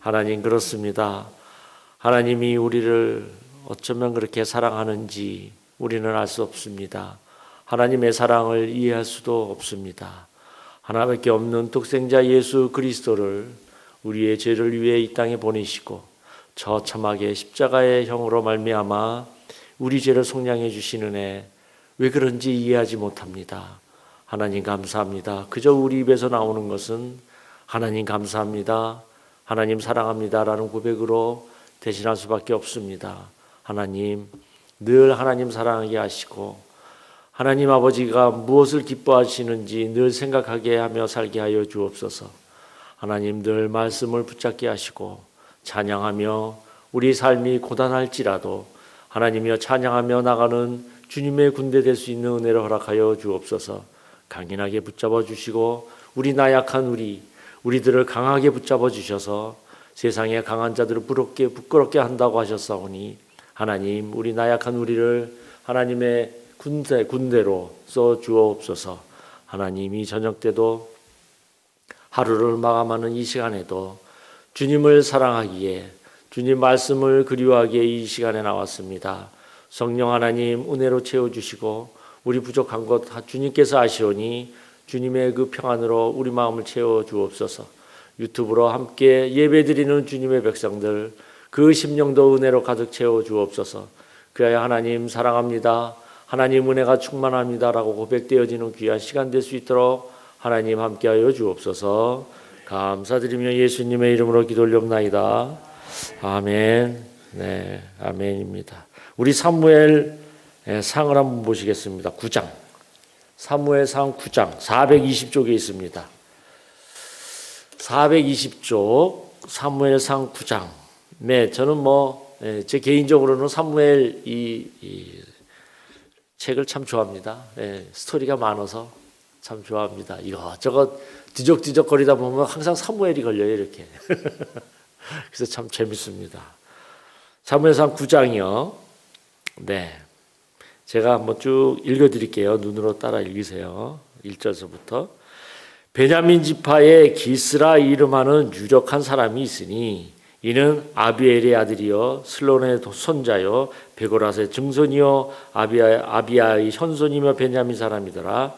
하나님 그렇습니다. 하나님이 우리를 어쩌면 그렇게 사랑하는지 우리는 알 수 없습니다. 하나님의 사랑을 이해할 수도 없습니다. 하나밖에 없는 독생자 예수 그리스도를 우리의 죄를 위해 이 땅에 보내시고 처참하게 십자가의 형으로 말미암아 우리 죄를 속량해 주시는 애 왜 그런지 이해하지 못합니다. 하나님 감사합니다. 그저 우리 입에서 나오는 것은 하나님 감사합니다. 하나님 사랑합니다라는 고백으로 대신할 수밖에 없습니다. 하나님 늘 하나님 사랑하게 하시고 하나님 아버지가 무엇을 기뻐하시는지 늘 생각하게 하며 살게 하여 주옵소서. 하나님 늘 말씀을 붙잡게 하시고 찬양하며 우리 삶이 고단할지라도 하나님이여 찬양하며 나가는 주님의 군대 될 수 있는 은혜를 허락하여 주옵소서. 강인하게 붙잡아 주시고 우리 나약한 우리 우리들을 강하게 붙잡아 주셔서 세상의 강한 자들을 부럽게 부끄럽게 한다고 하셨사오니 하나님 우리 나약한 우리를 하나님의 군대 군대로 써 주옵소서. 하나님이 저녁 때도 하루를 마감하는 이 시간에도 주님을 사랑하기에 주님 말씀을 그리워하기에 이 시간에 나왔습니다. 성령 하나님 은혜로 채워 주시고 우리 부족한 것 주님께서 아시오니 주님의 그 평안으로 우리 마음을 채워 주옵소서. 유튜브로 함께 예배드리는 주님의 백성들 그 심령도 은혜로 가득 채워 주옵소서. 그래야 하나님 사랑합니다. 하나님 은혜가 충만합니다라고 고백되어지는 귀한 시간 될 수 있도록 하나님 함께하여 주옵소서. 감사드리며 예수님의 이름으로 기도 올렵나이다. 아멘. 네, 아멘입니다. 우리 사무엘 상을 한번 보시겠습니다. 9장. 사무엘 상 9장 420쪽에 있습니다. 420쪽 사무엘 상 9장. 네, 저는 뭐 제 개인적으로는 사무엘 이, 이 책을 참 좋아합니다. 예, 스토리가 많아서 참 좋아합니다. 이것저것 뒤적뒤적 거리다 보면 항상 사무엘이 걸려요 이렇게. 그래서 참 재밌습니다. 사무엘상 9장이요. 네. 제가 한번 쭉 읽어드릴게요. 눈으로 따라 읽으세요. 1절서부터. 베냐민 지파의 기스라 이름하는 유력한 사람이 있으니 이는 아비엘의 아들이요 슬론의 손자요 베고라스의 증손이요 아비아, 아비아 의 현손이며 베냐민 사람이더라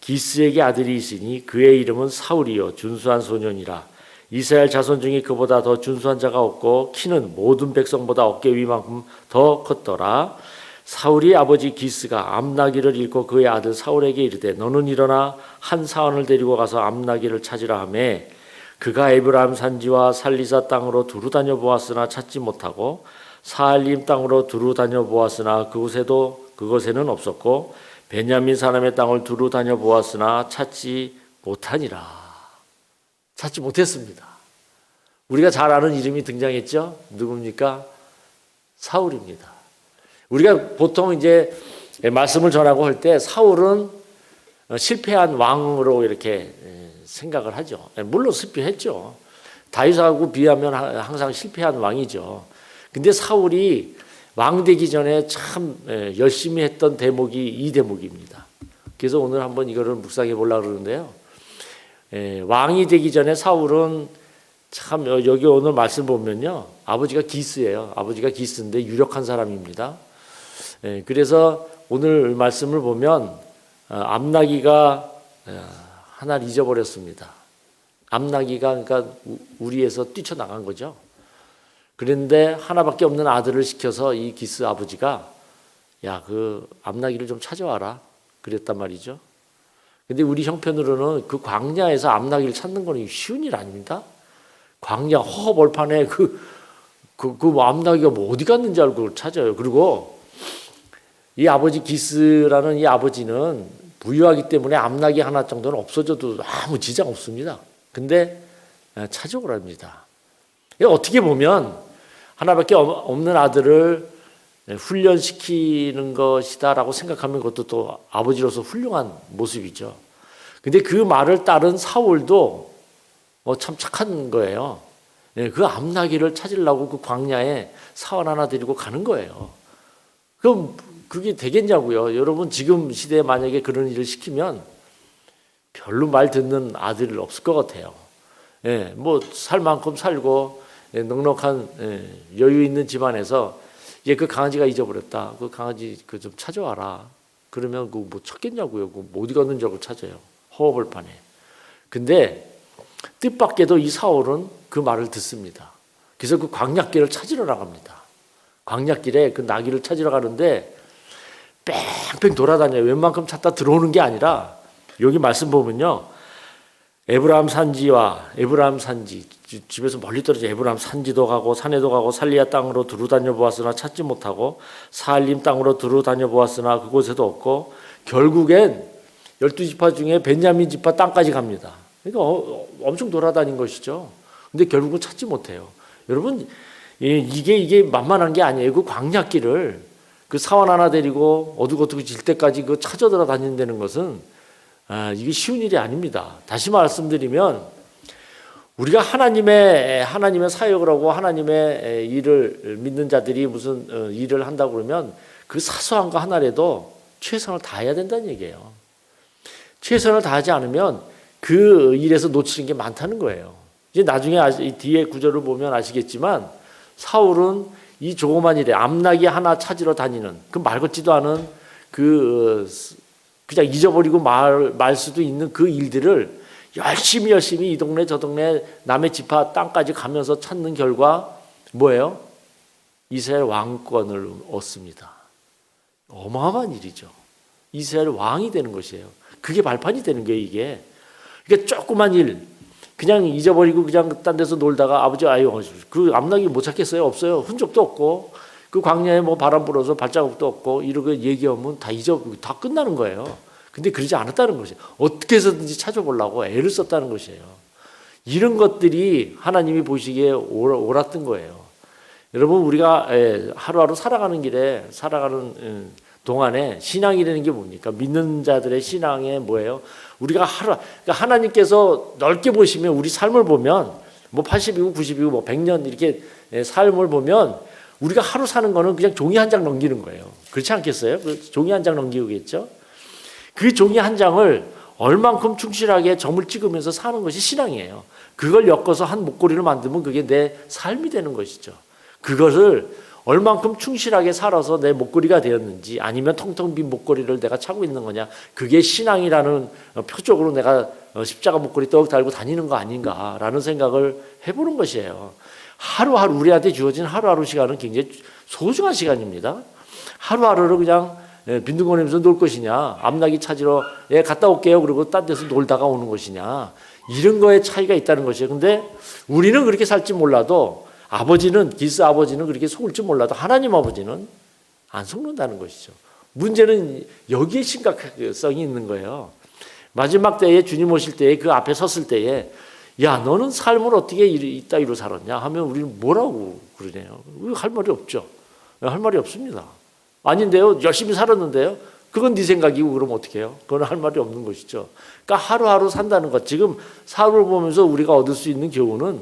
기스에게 아들이 있으니 그의 이름은 사울이요 준수한 소년이라 이스라엘 자손 중에 그보다 더 준수한 자가 없고 키는 모든 백성보다 어깨 위만큼 더 컸더라 사울이 아버지 기스가 암나기를 잃고 그의 아들 사울에게 이르되 너는 일어나 한 사원을 데리고 가서 암나기를 찾으라 하매 그가 에브라임 산지와 살리사 땅으로 두루 다녀 보았으나 찾지 못하고 사알림 땅으로 두루 다녀 보았으나 그곳에도 그곳에는 없었고 베냐민 사람의 땅을 두루 다녀 보았으나 찾지 못하니라. 찾지 못했습니다. 우리가 잘 아는 이름이 등장했죠? 누굽니까? 사울입니다. 우리가 보통 이제 말씀을 전하고 할 때 사울은 실패한 왕으로 이렇게 생각을 하죠. 물론 실패했죠. 다윗하고 비하면 항상 실패한 왕이죠. 근데 사울이 왕 되기 전에 참 열심히 했던 대목이 이 대목입니다. 그래서 오늘 한번 이거를 묵상해 보려고 그러는데요. 왕이 되기 전에 사울은 참 여기 오늘 말씀 보면요. 아버지가 기스예요. 아버지가 기스인데 유력한 사람입니다. 그래서 오늘 말씀을 보면 암나기가 하나를 잊어버렸습니다. 암나기가 그러니까 우리에서 뛰쳐나간 거죠. 그런데 하나밖에 없는 아들을 시켜서 이 기스 아버지가 야 그 암나기를 좀 찾아와라 그랬단 말이죠. 근데 우리 형편으로는 그 광야에서 암나기를 찾는 거는 쉬운 일 아닙니다. 광야 허허벌판에 그, 그, 그 암나기가 뭐 어디 갔는지 알고 찾아요. 그리고 이 아버지 기스라는 이 아버지는 부유하기 때문에 암나기 하나 정도는 없어져도 아무 지장 없습니다. 근데 찾아오랍니다. 어떻게 보면 하나밖에 없는 아들을 훈련시키는 것이다라고 생각하면 그것도 또 아버지로서 훌륭한 모습이죠. 근데 그 말을 따른 사울도 참 착한 거예요. 그 암나기를 찾으려고 그 광야에 사원 하나 데리고 가는 거예요. 그럼 그게 되겠냐고요. 여러분 지금 시대에 만약에 그런 일을 시키면 별로 말 듣는 아들 없을 것 같아요. 예, 뭐 살 만큼 살고 예, 넉넉한 예, 여유 있는 집안에서 얘그 강아지가 잊어버렸다. 그 강아지 그 좀 찾아와라. 그러면 그 뭐 찾겠냐고요. 그 어디 갔는 줄 알고 찾아요. 허업을 판에. 근데 뜻밖에도 이 사울은 그 말을 듣습니다. 그래서 그 광약길을 찾으러 나갑니다. 광약길에 그 나귀를 찾으러 가는데 뺑뺑 돌아다녀요. 웬만큼 찾다 들어오는 게 아니라 여기 말씀 보면요. 에브라함 산지와 에브라함 산지 지- 집에서 멀리 떨어져 에브라함 산지도 가고 산에도 가고 살리아 땅으로 두루 다녀 보았으나 찾지 못하고 사알림 땅으로 두루 다녀 보았으나 그곳에도 없고 결국엔 열두 지파 중에 벤야민 지파 땅까지 갑니다. 그러니까 어- 엄청 돌아다닌 것이죠. 근데 결국은 찾지 못해요. 여러분 이- 이게 이게 만만한 게 아니에요. 그 광약길을 그 사원 하나 데리고 어둑어둑 질 때까지 그 찾아 돌아다닌다는 것은 아, 이게 쉬운 일이 아닙니다. 다시 말씀드리면 우리가 하나님의 하나님의 사역을 하고 하나님의 일을 믿는 자들이 무슨 어, 일을 한다고 그러면 그 사소한 거 하나라도 최선을 다해야 된다는 얘기예요. 최선을 다하지 않으면 그 일에서 놓치는 게 많다는 거예요. 이제 나중에 뒤에 구절을 보면 아시겠지만 사울은 이 조그만 일에 암나귀 하나 찾으러 다니는 그 말 같지도 않은 그 어, 그냥 잊어버리고 말, 말 수도 있는 그 일들을 열심히 열심히 이 동네 저 동네 남의 지파 땅까지 가면서 찾는 결과 뭐예요? 이스라엘 왕권을 얻습니다. 어마어마한 일이죠. 이스라엘 왕이 되는 것이에요. 그게 발판이 되는 거예요, 이게. 그러니까 조그만 일, 그냥 잊어버리고 그냥 딴 데서 놀다가 아버지 아유 그 암나귀 못 찾겠어요 없어요 흔적도 없고 그 광야에 뭐 바람 불어서 발자국도 없고 이렇게 얘기하면 다 잊어 다 끝나는 거예요. 근데 그러지 않았다는 것이에요. 어떻게 해서든지 찾아보려고 애를 썼다는 것이에요. 이런 것들이 하나님이 보시기에 옳- 옳았던 거예요. 여러분 우리가 예, 하루하루 살아가는 길에 살아가는 음, 동안에 신앙이라는 게 뭡니까? 믿는 자들의 신앙에 뭐예요? 우리가 하루 그러니까 하나님께서 넓게 보시면 우리 삶을 보면 뭐 80이고 90이고 뭐 100년 이렇게 예, 삶을 보면 우리가 하루 사는 거는 그냥 종이 한 장 넘기는 거예요. 그렇지 않겠어요? 그 종이 한 장 넘기겠죠? 그 종이 한 장을 얼만큼 충실하게 점을 찍으면서 사는 것이 신앙이에요. 그걸 엮어서 한 목걸이를 만들면 그게 내 삶이 되는 것이죠. 그것을 얼만큼 충실하게 살아서 내 목걸이가 되었는지 아니면 텅텅 빈 목걸이를 내가 차고 있는 거냐 그게 신앙이라는 어, 표적으로 내가 어, 십자가 목걸이 떡 달고 다니는 거 아닌가라는 생각을 해보는 것이에요. 하루하루 우리한테 주어진 하루하루 시간은 굉장히 소중한 시간입니다. 하루하루를 그냥 예, 빈둥거리면서 놀 것이냐, 암나기 찾으러 예 갔다 올게요. 그리고 딴 데서 놀다가 오는 것이냐, 이런 거에 차이가 있다는 것이에요. 근데 우리는 그렇게 살지 몰라도 아버지는 기스 아버지는 그렇게 속을지 몰라도 하나님 아버지는 안 속는다는 것이죠. 문제는 여기에 심각성이 있는 거예요. 마지막 때에 주님 오실 때에 그 앞에 섰을 때에 야 너는 삶을 어떻게 이- 이따위로 살았냐 하면 우리는 뭐라고 그러네요. 할 말이 없죠. 할 말이 없습니다. 아닌데요. 열심히 살았는데요. 그건 네 생각이고 그럼 어떻게 해요? 그건 할 말이 없는 것이죠. 그러니까 하루하루 산다는 것. 지금 사울을 보면서 우리가 얻을 수 있는 교훈은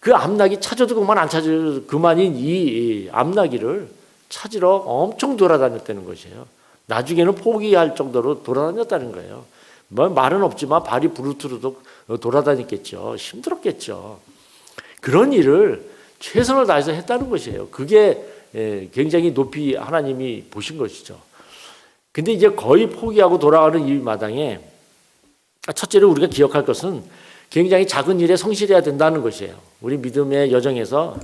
그 암나기 찾아도 그만 안 찾아도 그만인 이, 이 암나기를 찾으러 엄청 돌아다녔다는 것이에요. 나중에는 포기할 정도로 돌아다녔다는 거예요. 뭐 말은 없지만 발이 부르트르도 돌아다녔겠죠. 힘들었겠죠. 그런 일을 최선을 다해서 했다는 것이에요. 그게 예, 굉장히 높이 하나님이 보신 것이죠. 근데 이제 거의 포기하고 돌아가는 이 마당에 첫째로 우리가 기억할 것은 굉장히 작은 일에 성실해야 된다는 것이에요. 우리 믿음의 여정에서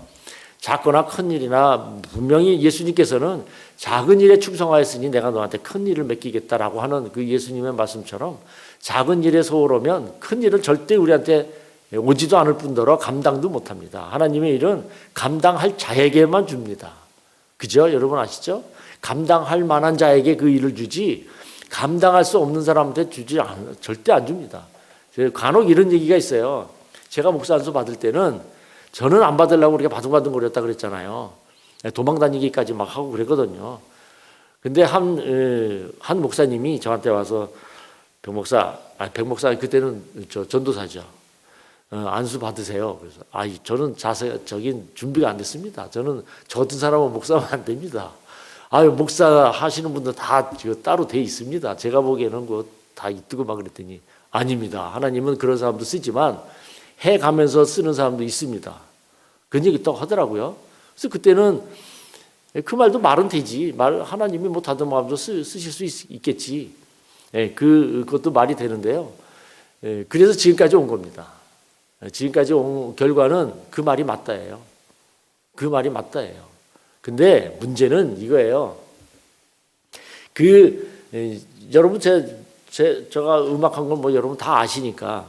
작거나 큰 일이나 분명히 예수님께서는 작은 일에 충성하였으니 내가 너한테 큰 일을 맡기겠다라고 하는 그 예수님의 말씀처럼 작은 일에 소홀하면 큰 일은 절대 우리한테 오지도 않을 뿐더러 감당도 못합니다. 하나님의 일은 감당할 자에게만 줍니다. 그죠? 여러분 아시죠? 감당할 만한 자에게 그 일을 주지 감당할 수 없는 사람한테 주지 않, 절대 안 줍니다. 간혹 이런 얘기가 있어요. 제가 목사 안수 받을 때는 저는 안 받으려고 우리가 바둥바둥 거렸다 그랬잖아요. 도망 다니기까지 막 하고 그랬거든요. 근데 한, 에, 한 목사님이 저한테 와서 백 목사, 아, 백 목사 그때는 저 전도사죠. 어, 안수 받으세요. 그래서 아, 저는 자세적인 준비가 안 됐습니다. 저는 저 같은 사람은 목사하면 안 됩니다. 아유, 목사 하시는 분들 다 따로 돼 있습니다. 제가 보기에는 그다 이뜨고 막 그랬더니 아닙니다. 하나님은 그런 사람도 쓰지만 해 가면서 쓰는 사람도 있습니다. 그런 얘기 또 하더라고요. 그래서 그때는 그 말도 말은 되지. 말 하나님이 뭐 다듬어가면서 쓰, 쓰실 수 있, 겠지 예, 그 그것도 말이 되는데요. 예, 그래서 지금까지 온 겁니다. 예, 지금까지 온 결과는 그 말이 맞다예요. 그 말이 맞다예요. 근데 문제는 이거예요. 그 에, 여러분 제, 제 제가 음악한 건 뭐 여러분 다 아시니까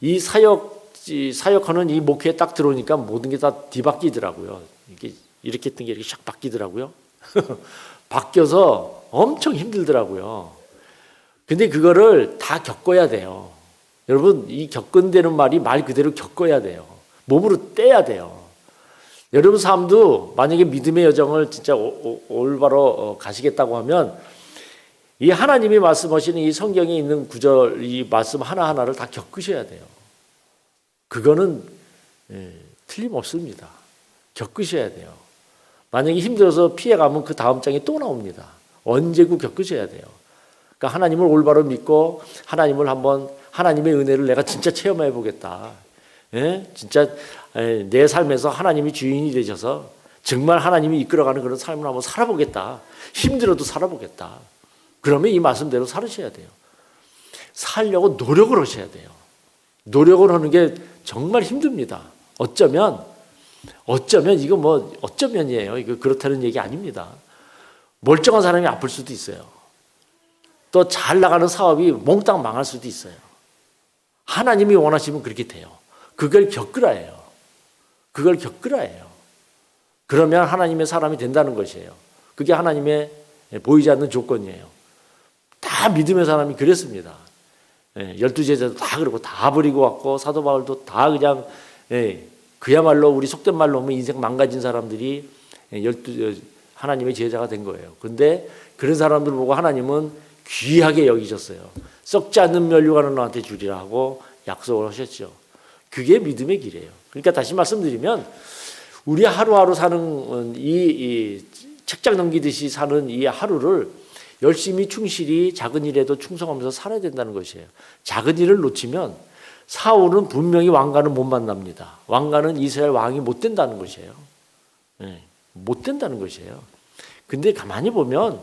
이 사역 이 사역하는 이 목회에 딱 들어오니까 모든 게 다 뒤바뀌더라고요. 이게 이렇게 했던 게 이렇게 샥 바뀌더라고요. 바뀌어서 엄청 힘들더라고요. 근데 그거를 다 겪어야 돼요. 여러분 이 겪은다는 말이 말 그대로 겪어야 돼요. 몸으로 떼야 돼요. 여러분 삶도 만약에 믿음의 여정을 진짜 올바로 어, 가시겠다고 하면 이 하나님이 말씀하시는 이 성경에 있는 구절 이 말씀 하나 하나를 다 겪으셔야 돼요. 그거는 예, 틀림없습니다. 겪으셔야 돼요. 만약에 힘들어서 피해가면 그 다음 장에 또 나옵니다. 언제고 겪으셔야 돼요. 그러니까 하나님을 올바로 믿고 하나님을 한번 하나님의 은혜를 내가 진짜 체험해 보겠다. 예? 진짜 에, 내 삶에서 하나님이 주인이 되셔서 정말 하나님이 이끌어가는 그런 삶을 한번 살아보겠다. 힘들어도 살아보겠다. 그러면 이 말씀대로 살으셔야 돼요. 살려고 노력을 하셔야 돼요. 노력을 하는 게 정말 힘듭니다. 어쩌면 어쩌면 이거 뭐 어쩌면이에요. 이거 그렇다는 얘기 아닙니다. 멀쩡한 사람이 아플 수도 있어요. 또 잘 나가는 사업이 몽땅 망할 수도 있어요. 하나님이 원하시면 그렇게 돼요. 그걸 겪으라예요. 그걸 겪으라예요. 그러면 하나님의 사람이 된다는 것이에요. 그게 하나님의 보이지 않는 조건이에요. 다 믿음의 사람이 그랬습니다. 예, 열두 제자도 다 그러고 다 버리고 왔고 사도 바울도 다 그냥 예, 그야말로 우리 속된 말로 하면 인생 망가진 사람들이 예, 열두 하나님의 제자가 된 거예요. 근데 그런 사람들 보고 하나님은 귀하게 여기셨어요. 썩지 않는 면류관을 너한테 주리라 하고 약속을 하셨죠. 그게 믿음의 길이에요. 그러니까 다시 말씀드리면 우리 하루하루 사는 이, 이 책장 넘기듯이 사는 이 하루를 열심히 충실히 작은 일에도 충성하면서 살아야 된다는 것이에요. 작은 일을 놓치면 사울은 분명히 왕가는 못 만납니다. 왕가는 이스라엘 왕이 못 된다는 것이에요. 예, 못 된다는 것이에요. 근데 가만히 보면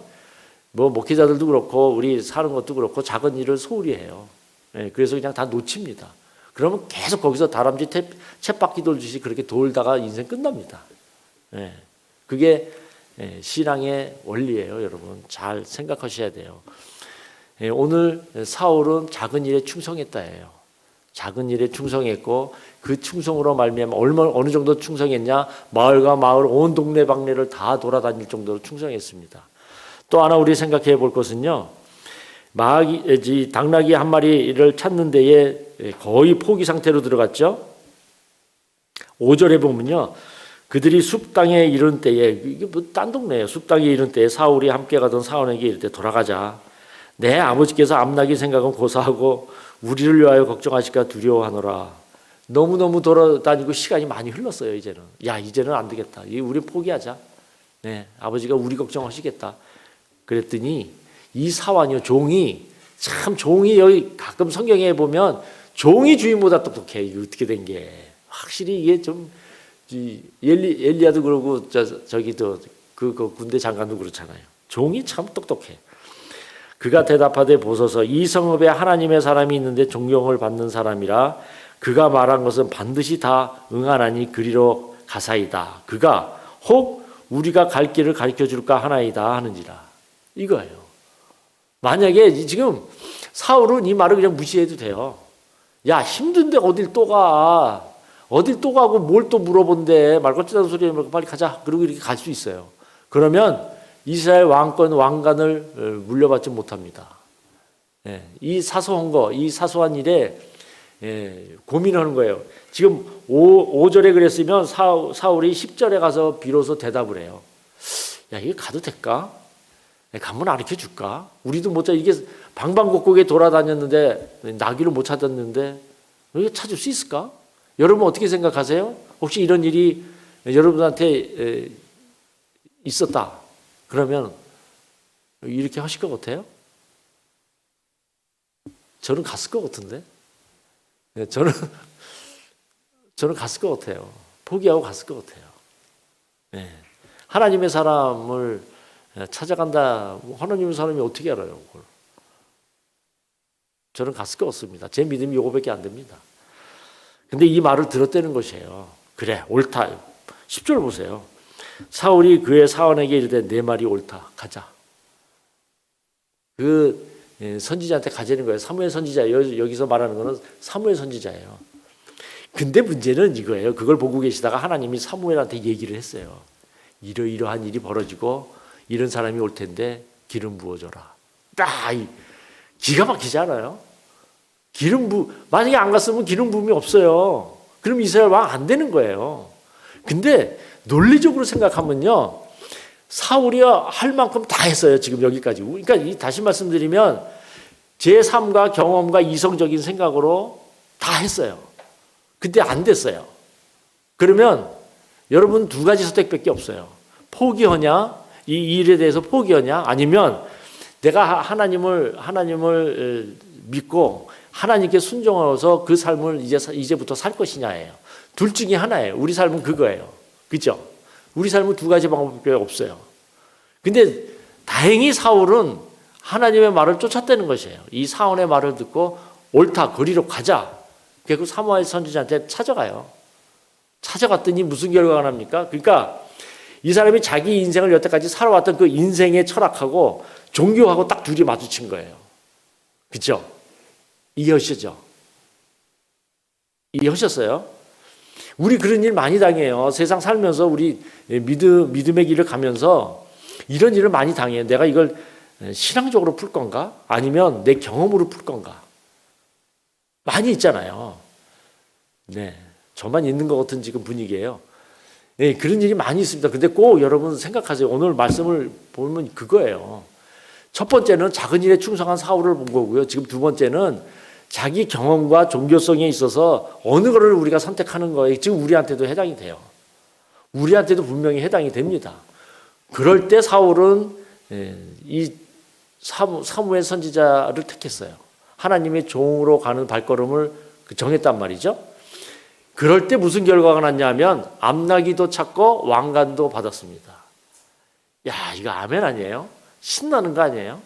뭐 목회자들도 그렇고 우리 사는 것도 그렇고 작은 일을 소홀히 해요. 예, 그래서 그냥 다 놓칩니다. 그러면 계속 거기서 다람쥐 탭, 챗바퀴 돌듯이 그렇게 돌다가 인생 끝납니다. 예, 그게 예, 신앙의 원리예요, 여러분. 잘 생각하셔야 돼요. 예, 오늘 사울은 작은 일에 충성했다예요. 작은 일에 충성했고 그 충성으로 말미암아 얼마 어느 정도 충성했냐? 마을과 마을 온 동네 방네를 다 돌아다닐 정도로 충성했습니다. 또 하나 우리 생각해 볼 것은요. 마귀, 이 당나귀 한 마리를 찾는 데에 거의 포기 상태로 들어갔죠. 5절에 보면요. 그들이 숲땅에 이른 때에 이게 뭐딴 동네예요. 숲땅에 이른 때에 사울이 함께 가던 사원에게 이를 때 돌아가자. 내 아버지께서 암나기 생각은 고사하고 우리를 위하여 걱정하실까 두려워하노라. 너무너무 돌아다니고 시간이 많이 흘렀어요, 이제는. 야, 이제는 안 되겠다. 이 우리 포기하자. 네, 아버지가 우리 걱정하시겠다. 그랬더니 이 사환이요, 종이 참 종이 여기 가끔 성경에 보면 종이 주인보다 똑똑해. 이게 어떻게 된 게. 확실히 이게 좀이 엘리 엘리야도 그러고 저 저기도 그, 그 군대 장관도 그렇잖아요. 종이 참 똑똑해. 그가 대답하되 보소서 이 성읍에 하나님의 사람이 있는데 존경을 받는 사람이라 그가 말한 것은 반드시 다 응하나니 그리로 가사이다. 그가 혹 우리가 갈 길을 가르쳐 줄까 하나이다 하는지라. 이거예요. 만약에 지금 사울은 이 말을 그냥 무시해도 돼요. 야 힘든데 어딜 또 가? 어딜 또 가고 뭘 또 물어본대? 말 같지도 소리 하면 빨리 가자. 그리고 이렇게 갈 수 있어요. 그러면 이스라엘 왕권 왕관을 어, 물려받지 못합니다. 예, 이 사소한 거, 이 사소한 일에 예, 고민하는 거예요. 지금 5, 5절에 그랬으면 사, 사울이 10절에 가서 비로소 대답을 해요. 야, 이게 가도 될까? 예, 가면 가르쳐 줄까? 우리도 못 찾, 이게 방방곡곡에 돌아다녔는데, 나귀를 못 찾았는데, 이게 찾을 수 있을까? 여러분 어떻게 생각하세요? 혹시 이런 일이 여러분한테 에, 있었다. 그러면 이렇게 하실 것 같아요? 저는 갔을 것 같은데. 네, 저는 저는 갔을 것 같아요. 포기하고 갔을 것 같아요. 네. 하나님의 사람을 찾아간다. 하나님의 사람이 어떻게 알아요? 그걸? 저는 갔을 것 같습니다. 제 믿음이 요거밖에 안 됩니다. 근데 이 말을 들었다는 것이에요. 그래, 옳다. 10절 보세요. 사울이 그의 사원에게 이르되 내 말이 옳다. 가자. 그 예, 선지자한테 가자는 거예요. 사무엘 선지자 여- 여기서 말하는 거는 사무엘 선지자예요. 근데 문제는 이거예요. 그걸 보고 계시다가 하나님이 사무엘한테 얘기를 했어요. 이러이러한 일이 벌어지고 이런 사람이 올 텐데 기름 부어줘라. 딱 이- 기가 막히지 않아요? 기름 부 만약에 안 갔으면 기름 부음이 없어요. 그럼 이스라엘 왕 안 되는 거예요. 근데 논리적으로 생각하면요. 사울이 할 만큼 다 했어요. 지금 여기까지. 그러니까 이- 다시 말씀드리면 제 삶과 경험과 이성적인 생각으로 다 했어요. 근데 안 됐어요. 그러면 여러분 두 가지 선택밖에 없어요. 포기하냐? 이 일에 대해서 포기하냐? 아니면 내가 하- 하나님을 하나님을 에, 믿고 하나님께 순종하서 그 삶을 이제 사- 이제부터 살 것이냐예요. 둘 중에 하나예요. 우리 삶은 그거예요. 그죠? 우리 삶은 두 가지 방법밖에 없어요. 근데 다행히 사울은 하나님의 말을 쫓았다는 것이에요. 이 사원의 말을 듣고 옳다 거리로 가자. 그리고 사무엘 선지자한테 찾아가요. 찾아갔더니 무슨 결과가 납니까? 그러니까 이 사람이 자기 인생을 여태까지 살아왔던 그 인생의 철학하고 종교하고 딱 둘이 마주친 거예요. 그죠? 이해하시죠? 이해하셨어요? 우리 그런 일 많이 당해요. 세상 살면서 우리 믿음, 믿음의 길을 가면서 이런 일을 많이 당해요. 내가 이걸 신앙적으로 풀 건가? 아니면 내 경험으로 풀 건가? 많이 있잖아요. 네. 저만 있는 것 같은 지금 분위기예요. 네, 그런 일이 많이 있습니다. 근데 꼭 여러분 생각하세요. 오늘 말씀을 보면 그거예요. 첫 번째는 작은 일에 충성한 사울을 본 거고요. 지금 두 번째는 자기 경험과 종교성에 있어서 어느 거를 우리가 선택하는 거에 지금 우리한테도 해당이 돼요. 우리한테도 분명히 해당이 됩니다. 그럴 때 사울은 예, 이 사무, 사무엘 선지자를 택했어요. 하나님의 종으로 가는 발걸음을 그 정했단 말이죠. 그럴 때 무슨 결과가 났냐면 암나기도 찾고 왕관도 받았습니다. 야, 이거 아멘 아니에요? 신나는 거 아니에요?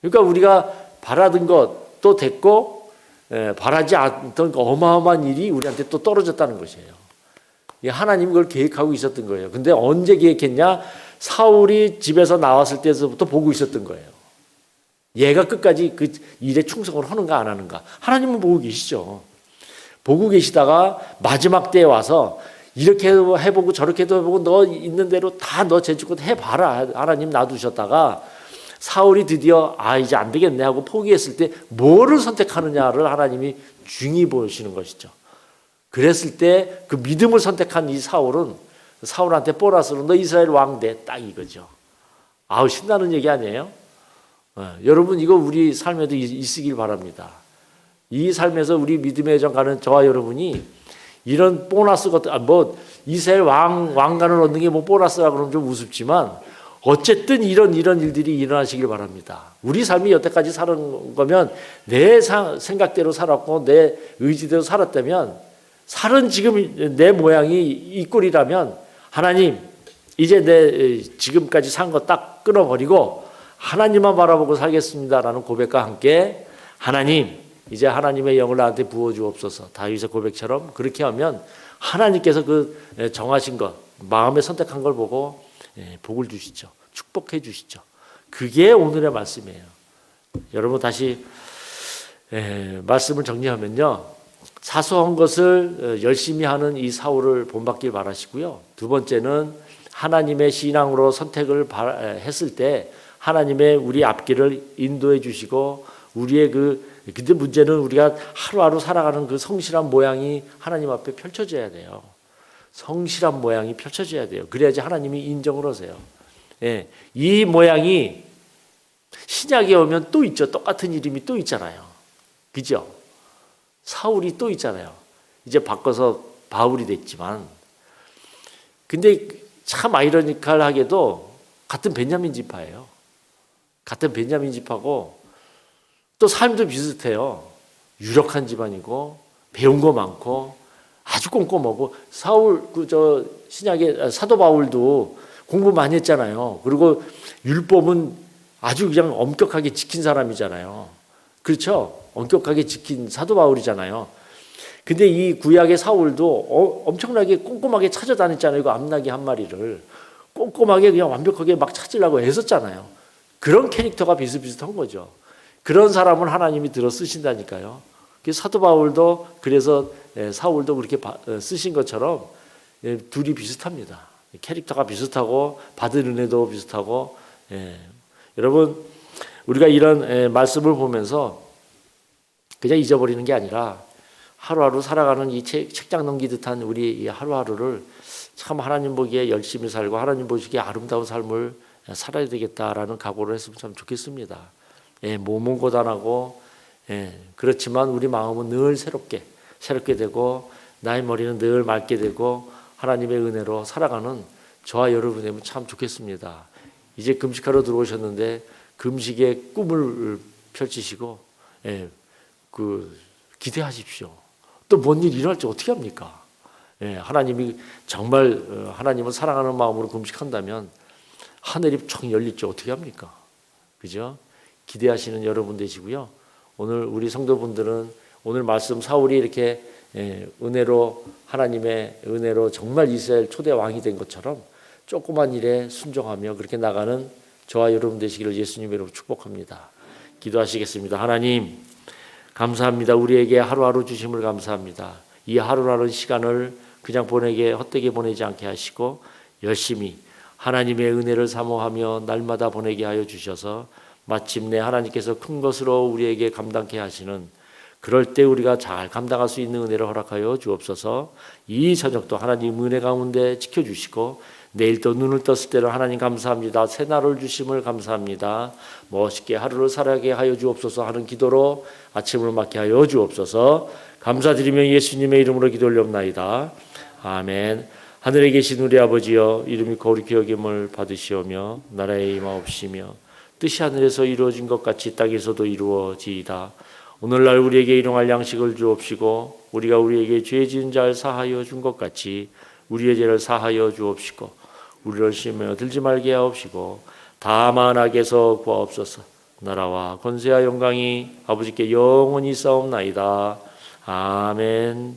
그러니까 우리가 바라던 것도 됐고 에, 바라지 않던 그 어마어마한 일이 우리한테 또 떨어졌다는 것이에요. 이 하나님 그걸 계획하고 있었던 거예요. 근데 언제 계획했냐? 사울이 집에서 나왔을 때서부터 보고 있었던 거예요. 얘가 끝까지 그 일에 충성을 하는가 안 하는가. 하나님은 보고 계시죠. 보고 계시다가 마지막 때에 와서 이렇게 해보고 저렇게도 해보고 너 있는 대로 다너 제주껏 해봐라. 하나님 놔두셨다가 사울이 드디어 아 이제 안 되겠네 하고 포기했을 때 뭐를 선택하느냐를 하나님이 중히 보시는 것이죠. 그랬을 때 그 믿음을 선택한 이 사울은 사울한테 보라스로 너 이스라엘 왕 돼 딱 이거죠. 아우 신나는 얘기 아니에요? 어, 여러분 이거 우리 삶에도 있- 있으길 바랍니다. 이 삶에서 우리 믿음의 여정 가는 저와 여러분이 이런 보너스 같은 아, 뭐 이스라엘 왕 왕관을 얻는 게 뭐 보너스라 그러면 좀 우습지만 어쨌든 이런 이런 일들이 일어나시길 바랍니다. 우리 삶이 여태까지 살은 거면 내 사- 생각대로 살았고 내 의지대로 살았다면 살은 지금 내 모양이 이 꼴이라면 하나님 이제 내 지금까지 산 거 딱 끊어버리고 하나님만 바라보고 살겠습니다라는 고백과 함께 하나님 이제 하나님의 영을 나한테 부어 주옵소서 다윗의 고백처럼 그렇게 하면 하나님께서 그 정하신 것 마음에 선택한 걸 보고 예, 복을 주시죠. 축복해 주시죠. 그게 오늘의 말씀이에요. 여러분 다시 예, 말씀을 정리하면요. 사소한 것을 어, 열심히 하는 이 사울을 본받길 바라시고요. 두 번째는 하나님의 신앙으로 선택을 했을 때 하나님의 우리 앞길을 인도해 주시고 우리의 그 근데 문제는 우리가 하루하루 살아가는 그 성실한 모양이 하나님 앞에 펼쳐져야 돼요. 성실한 모양이 펼쳐져야 돼요. 그래야지 하나님이 인정을 하세요. 예, 이 모양이 신약에 오면 또 있죠. 똑같은 이름이 또 있잖아요. 그죠? 사울이 또 있잖아요. 이제 바꿔서 바울이 됐지만 근데 참 아이러니컬하게도 같은 베냐민 지파예요. 같은 베냐민 지파고 또 삶도 비슷해요. 유력한 집안이고 배운 거 많고 아주 꼼꼼하고 사울 그 저 신약의 아, 사도 바울도 공부 많이 했잖아요. 그리고 율법은 아주 그냥 엄격하게 지킨 사람이잖아요. 그렇죠? 엄격하게 지킨 사도 바울이잖아요. 근데 이 구약의 사울도 어, 엄청나게 꼼꼼하게 찾아다녔잖아요. 그 암나기 한 마리를 꼼꼼하게 그냥 완벽하게 막 찾으려고 애썼잖아요. 그런 캐릭터가 비슷비슷한 거죠. 그런 사람을 하나님이 들어 쓰신다니까요. 그 사도 바울도 그래서 예, 사울도 그렇게 바- 어, 쓰신 것처럼 예, 둘이 비슷합니다. 캐릭터가 비슷하고 받은 은혜도 비슷하고 예. 여러분 우리가 이런 예, 말씀을 보면서 그냥 잊어버리는 게 아니라 하루하루 살아가는 이 책, 책장 넘기듯한 우리 이 하루하루를 참 하나님 보기에 열심히 살고 하나님 보시기에 아름다운 삶을 살아야 되겠다라는 각오를 했으면 참 좋겠습니다. 예, 몸은 고단하고 예, 그렇지만 우리 마음은 늘 새롭게 새롭게 되고 나의 머리는 늘 맑게 되고 하나님의 은혜로 살아가는 저와 여러분이면 참 좋겠습니다. 이제 금식하러 들어오셨는데 금식의 꿈을 펼치시고 예, 그 기대하십시오. 또 뭔일 일어날지 어떻게 합니까? 예, 하나님이 정말 어, 하나님을 사랑하는 마음으로 금식한다면 하늘이 총 열릴지 어떻게 합니까? 그죠? 기대하시는 여러분 되시고요. 오늘 우리 성도분들은 오늘 말씀 사울이 이렇게 예, 은혜로 하나님의 은혜로 정말 이스라엘 초대 왕이 된 것처럼 조그만 일에 순종하며 그렇게 나가는 저와 여러분 되시기를 예수님 이름으로 축복합니다. 기도하시겠습니다. 하나님 감사합니다. 우리에게 하루하루 주심을 감사합니다. 이 하루라는 시간을 그냥 보내게 헛되게 보내지 않게 하시고 열심히 하나님의 은혜를 사모하며 날마다 보내게 하여 주셔서 마침내 하나님께서 큰 것으로 우리에게 감당케 하시는 그럴 때 우리가 잘 감당할 수 있는 은혜를 허락하여 주옵소서. 이 저녁도 하나님 은혜 가운데 지켜주시고 내일 또 눈을 떴을 때는 하나님 감사합니다. 새 날을 주심을 감사합니다. 멋있게 하루를 살아가게 하여 주옵소서 하는 기도로 아침을 맞게 하여 주옵소서. 감사드리며 예수님의 이름으로 기도 올려옵나이다. 아멘. 하늘에 계신 우리 아버지여 이름이 거룩히 여김을 받으시오며 나라의 임하옵시며 뜻이 하늘에서 이루어진 것 같이 땅에서도 이루어지이다. 오늘날 우리에게 일용할 양식을 주옵시고 우리가 우리에게 죄 지은 자를 사하여 준 것 같이 우리의 죄를 사하여 주옵시고 우리를 시험에 들지 말게 하옵시고 다만 악에서 구하옵소서. 나라와 권세와 영광이 아버지께 영원히 싸움나이다. 아멘